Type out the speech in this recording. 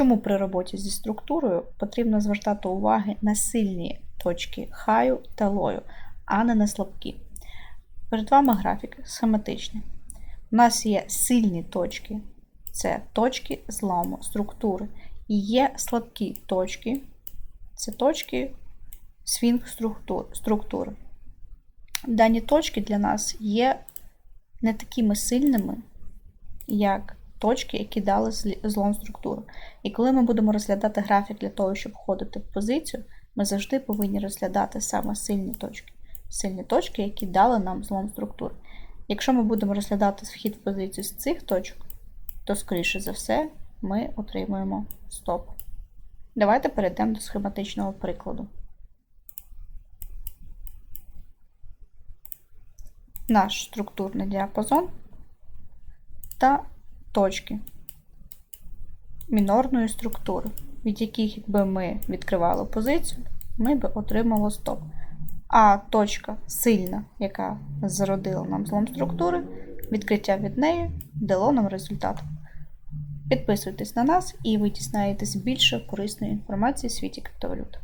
Чому при роботі зі структурою потрібно звертати уваги на сильні точки хаю та лою, а не на слабкі? Перед вами графік схематичний. У нас є сильні точки, це точки зламу структури, і є слабкі точки, це точки свінг структур, структури. Дані точки для нас є не такими сильними, як точки, які дали злом структуру. І коли ми будемо розглядати графік для того, щоб входити в позицію, ми завжди повинні розглядати саме сильні точки. Сильні точки, які дали нам злом структури. Якщо ми будемо розглядати вхід в позицію з цих точок, то, скоріше за все, ми отримуємо стоп. Давайте перейдемо до схематичного прикладу. Наш структурний діапазон та точки мінорної структури, від яких, якби ми відкривали позицію, ми б отримали стоп. А точка сильна, яка зародила нам злом структури, відкриття від неї дало нам результат. Підписуйтесь на нас і ви дізнаєтесь більше корисної інформації в світі криптовалют.